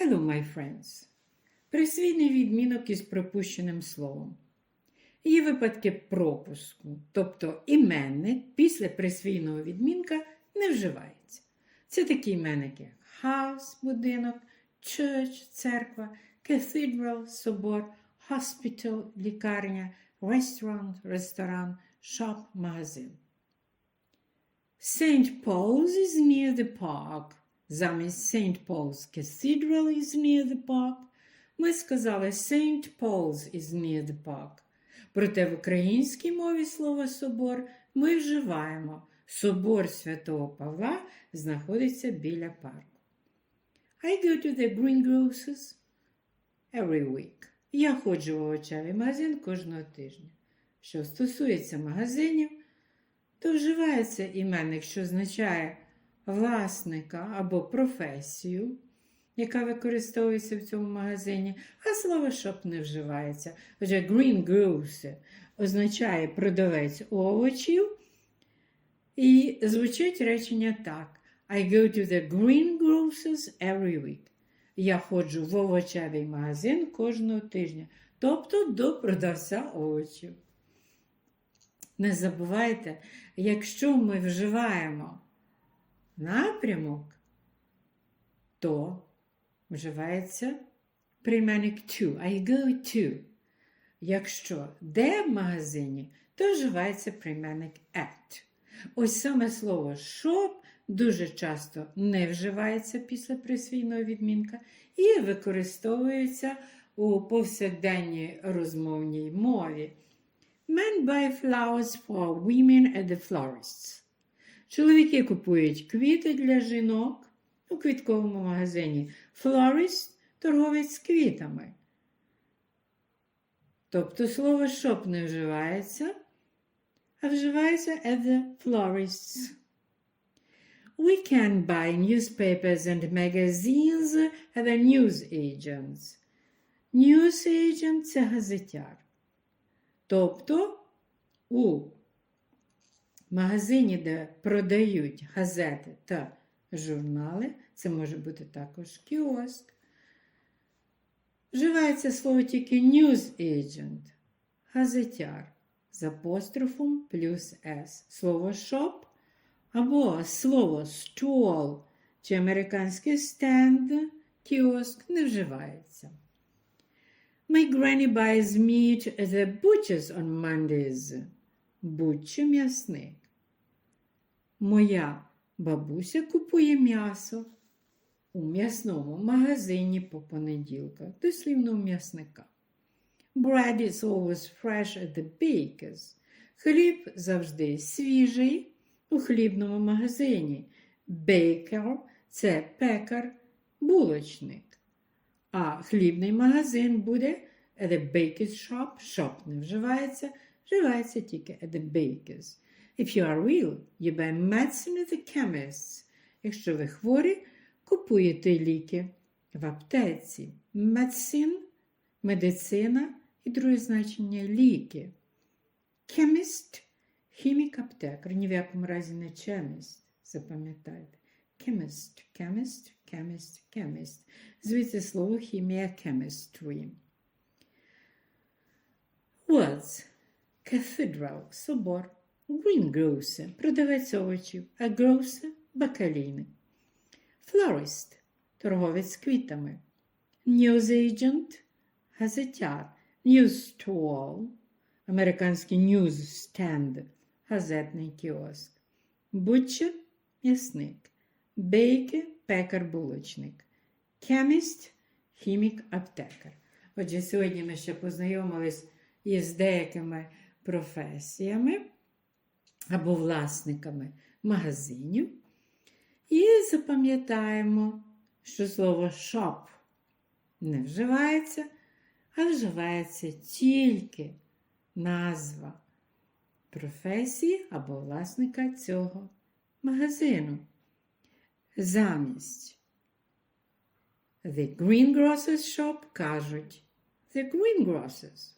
Hello, my friends. Присвійний відмінок із пропущеним словом. Є випадки пропуску, тобто іменник після присвійного відмінка не вживається. Це такі іменники як house – будинок, church – церква, cathedral – собор, hospital – лікарня, restaurant – ресторан, shop – магазин. St. Paul's is near the park. Замість St. Paul's Cathedral is near the park. Ми сказали St. Paul's is near the park. Проте в українській мові слово собор ми вживаємо. Собор Святого Павла знаходиться біля парку. I go to the greengrocers every week. Я ходжу в овочевий магазин кожного тижня. Що стосується магазинів, то вживається іменник, що означає власника або професію, яка використовується в цьому магазині, а слово шоп не вживається. Отже, greengrocer означає продавець овочів, і звучить речення так. I go to the greengrocers every week. Я ходжу в овочевий магазин кожного тижня, тобто до продавця овочів. Не забувайте, якщо ми вживаємо напрямок, то вживається прийменник to. I go to. Якщо де в магазині, то вживається прийменник at. Ось саме слово shop дуже часто не вживається після присвійного відмінка і використовується у повсякденній розмовній мові. Men buy flowers for women at the florists. Чоловіки купують квіти для жінок у квітковому магазині. Florist – торговець з квітами. Тобто слово shop не вживається, а вживається at the florists. We can buy newspapers and magazines at the newsagents. Newsagent – це газетяр. Тобто у магазині, де продають газети та журнали, це може бути також кіоск. Вживається слово тільки news agent, газетяр з апострофом плюс S. Слово shop або слово stall чи американський стенд, кіоск не вживається. My granny buys meat at the butcher's on Mondays. Бутче м'ясник. Моя бабуся купує м'ясо у м'ясному магазині по понеділках, дослівно у м'ясника. Bread is always fresh at the baker's. Хліб завжди свіжий у хлібному магазині. Baker – це пекар, булочник. А хлібний магазин буде at the baker's shop. Shop не вживається, вживається тільки at the baker's. If you are real, you buy medicine at the chemist's. Якщо ви хворі, купуєте ліки в аптеці. Medicine – медицина і друге значення ліки. Chemist – хімік-аптекар, ні в якому разі не chemist, запам'ятайте. Chemist, chemist, chemist, chemist. Звідси слово хімія chemistry. Words. Cathedral – собор. Greengrocer – продавець овочів, а grocer – бакалійник. Florist – торговець з квітами. Newsagent – газетяр. Newsstall – американський newsstand – газетний кіоск. Butcher – м'ясник. Baker – пекар-булочник. Chemist – хімік-аптекар. Отже, сьогодні ми ще познайомились із деякими професіями або власниками магазинів. І запам'ятаємо, що слово shop не вживається, а вживається тільки назва професії або власника цього магазину. Замість The greengrocer's shop кажуть The greengrocers.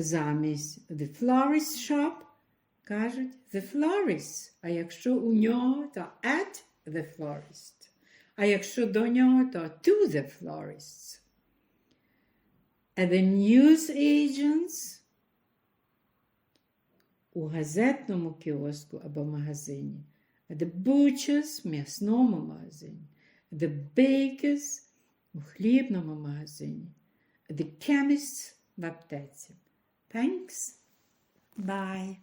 Замість The florist shop кажуть The florist. А якщо у нього, то at the florist. А якщо до нього, то to the florists. At the newsagents у газетному кіоску або магазині. The butchers м'ясному магазині. The bakers у хлібному магазині. The chemists в аптеці. Thanks. Bye.